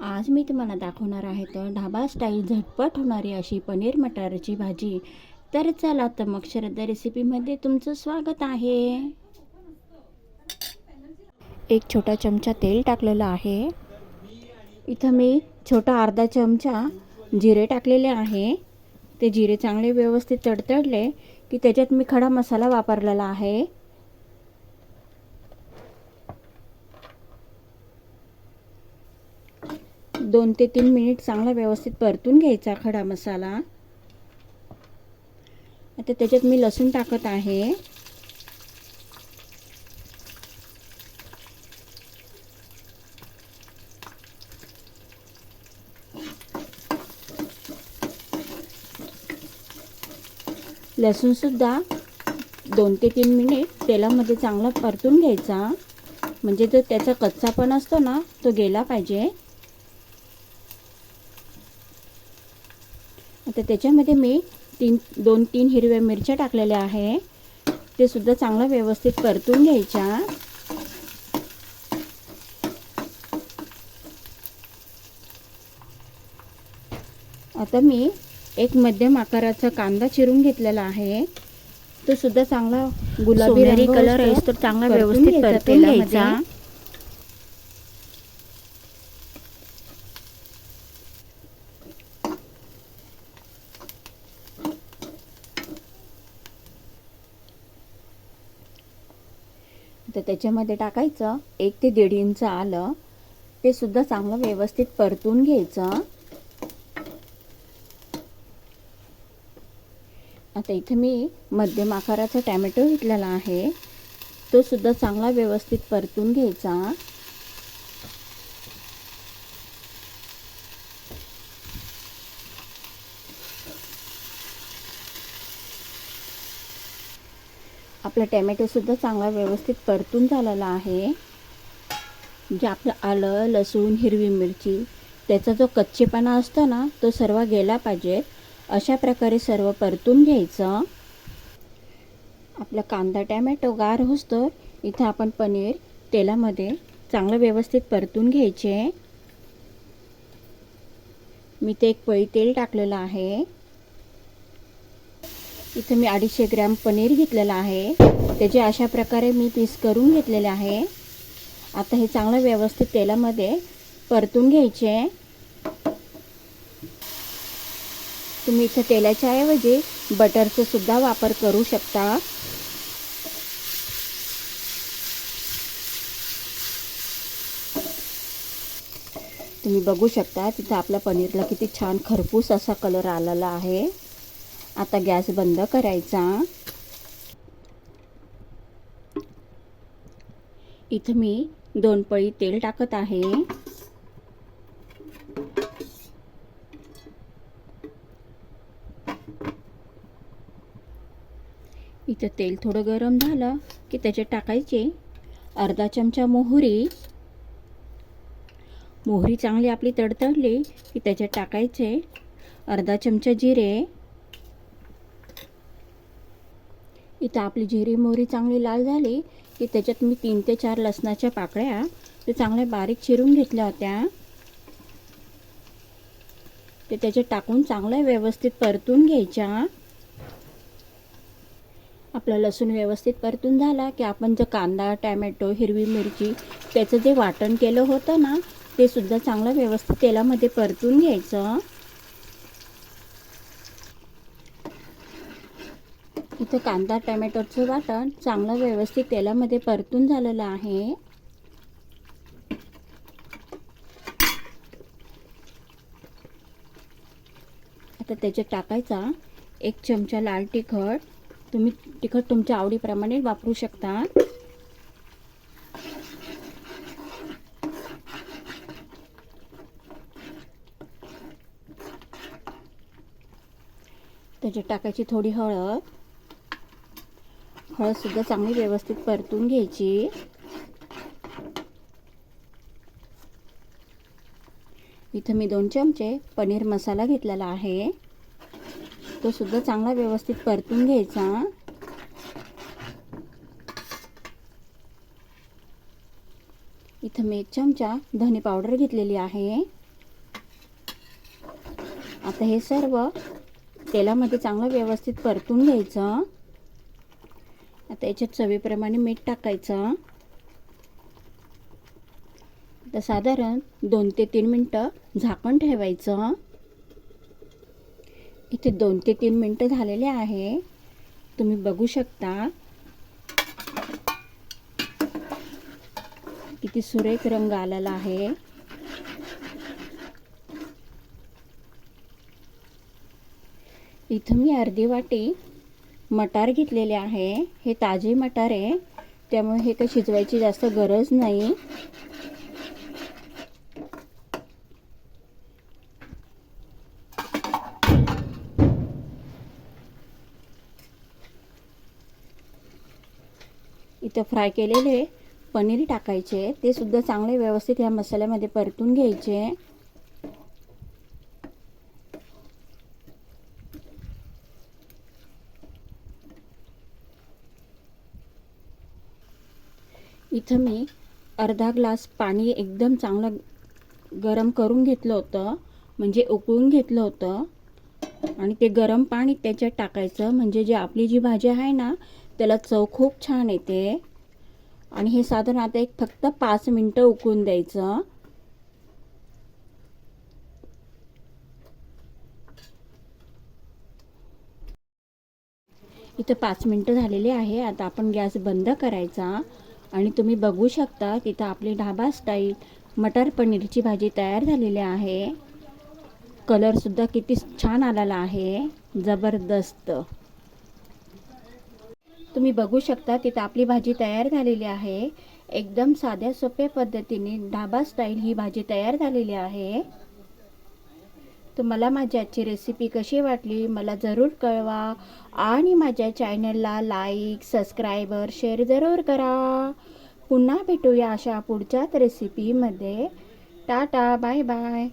आज मी तुम्हाला दाखवणार आहे तर ढाबा स्टाईल झटपट होणारी अशी पनीर मटारची भाजी. तर चला तर मग श्रद्धा रेसिपीमध्ये तुमचं स्वागत आहे. एक छोटा चमचा तेल टाकलेलं आहे. इथं मी छोटा अर्धा चमचा जिरे टाकलेले आहे. ते जिरे चांगले व्यवस्थित तडतडले की त्याच्यात मी खडा मसाला वापरलेला आहे. दोन ते तीन मिनिट चांगला व्यवस्थित परतून घ्यायचा खडा मसाला. आता त्याच्यात मी लसूण टाकत आहे. लसूणसुद्धा दोन ते तीन मिनिट तेलामध्ये चांगला परतून घ्यायचा. म्हणजे जो त्याचा कच्चा पण असतो ना तो गेला पाहिजे. आता त्याच्यामध्ये मी तीन दोन तीन हिरव्या मिरच्या टाकलेल्या आहे ते सुद्धा चांगलं व्यवस्थित परतून घ्यायच्या आता मी एक मध्यम आकाराचा कांदा चिरून घेतलेला आहे तो सुद्धा चांगला गुलाबी कलर आहे तर चांगला व्यवस्थित परतून. घ्यायचा. तर त्याच्यामध्ये टाकायचं. एक ते दीड इंच आलं. ते सुद्धा चांगलं व्यवस्थित परतून घ्यायचं. आता इथे मी मध्यम आकाराचा टॅमॅटो घेतलेला आहे. तो सुद्धा चांगला व्यवस्थित परतून घ्यायचा. आपला टॅमॅटोसुद्धा चांगला व्यवस्थित परतून झालेला आहे. जे आपलं आलं लसूण हिरवी मिरची त्याचा जो कच्चेपणा असतो ना तो सर्व गेला पाहिजे. अशा प्रकारे सर्व परतून घ्यायचं. आपला कांदा टॅमॅटो गार होसतो इथं आपण पनीर तेलामध्ये चांगलं व्यवस्थित परतून घ्यायचे. मी ते एक पळी तेल टाकलेलं आहे. इथं मी अडीचशे ग्रॅम पनीर घेतलेलं आहे. त्याचे अशा प्रकारे मी पीस करून घेतलेले आहे. आता हे चांगलं व्यवस्थित तेलामध्ये परतून घ्यायचे. तुम्ही इथं तेलाच्या ऐवजी बटरचा सुद्धा वापर करू शकता. तुम्ही बघू शकता तिथं आपल्या पनीरला किती छान खरपूस असा कलर आलेला आहे. आता गॅस बंद करायचा. इथं मी दोन पळी तेल टाकत आहे. इथं तेल थोडं गरम झालं की त्याच्यात टाकायचे अर्धा चमचा मोहरी. मोहरी चांगली आपली तडतडली की त्याच्यात टाकायचे अर्धा चमचा जिरे. इथं आपली जिरी मोहरी चांगली लाल झाली की त्याच्यात मी तीन ते चार लसणाच्या पाकळ्या ते चांगल्या बारीक चिरून घेतल्या होत्या. ते त्याच्यात टाकून चांगल्या व्यवस्थित परतून घ्यायच्या. आपला लसूण व्यवस्थित परतून झाला की आपण जो कांदा टॅमॅटो हिरवी मिरची त्याचं जे वाटण केलं होतं ना ते सुद्धा चांगलं व्यवस्थित तेलामध्ये परतून घ्यायचं. इथं कांदा टमॅटोचं वाटण चांगलं व्यवस्थित तेलामध्ये परतून झालेलं आहे. आता त्याच्यात टाकायचा एक चमचा लाल तिखट. तुम्ही तिखट तुमच्या आवडीप्रमाणे वापरू शकता. त्याच्यात टाकायची थोडी हळद. हळदसुद्धा चांगली व्यवस्थित परतून घ्यायची. इथं मी दोन चमचे पनीर मसाला घेतलेला आहे. तो सुद्धा चांगला व्यवस्थित परतून घ्यायचा. इथं मी एक चमचा धने पावडर घेतलेली आहे. आता हे सर्व तेलामध्ये चांगलं व्यवस्थित परतून घ्यायचं. आता याच्यात चवीप्रमाणे मीठ टाकायचं. तर साधारण दोन ते तीन मिनटं झाकण ठेवायचं. इथे दोन ते तीन मिनटं झालेले आहे. तुम्ही बघू शकता. किती सुरेख रंग आलेला आहे. इथं मी अर्धी वाटी मटार घेतलेले आहे. हे ताजे मटार आहे. त्यामुळे हे काही शिजवायची जास्त गरज नाही. इथं फ्राय केलेले पनीर टाकायचे. ते सुद्धा चांगले व्यवस्थित या मसाल्यामध्ये परतून घ्यायचे. इथं मी अर्धा ग्लास पाणी एकदम चांगलं गरम करून घेतलं होतं. म्हणजे उकळून घेतलं होतं. आणि ते गरम पाणी त्याच्यात टाकायचं. म्हणजे जे आपली जी भाजी आहे ना त्याला चव खूप छान येते. आणि हे साधारण आता एक फक्त पाच मिनटं उकळून द्यायचं. इथं पाच मिनटं झालेली आहे. आता आपण गॅस बंद करायचा. आणि तुम्ही बघू शकता तिथं आपली ढाबा स्टाईल मटर पनीरची भाजी तयार झालेली आहे. कलरसुद्धा किती छान आलेला आहे. जबरदस्त. तुम्ही बघू शकता तिथं आपली भाजी तयार झालेली आहे. एकदम साध्या सोप्या पद्धतीने ढाबा स्टाईल ही भाजी तयार झालेली आहे. तुम्हाला माझी आजची रेसिपी कशी वाटली मला जरूर कळवा. आणि माझ्या चॅनलला लाईक सबस्क्रायबर शेअर जरूर करा. पुन्हा भेटूया अशा पुढच्याच रेसिपीमध्ये टाटा बाय बाय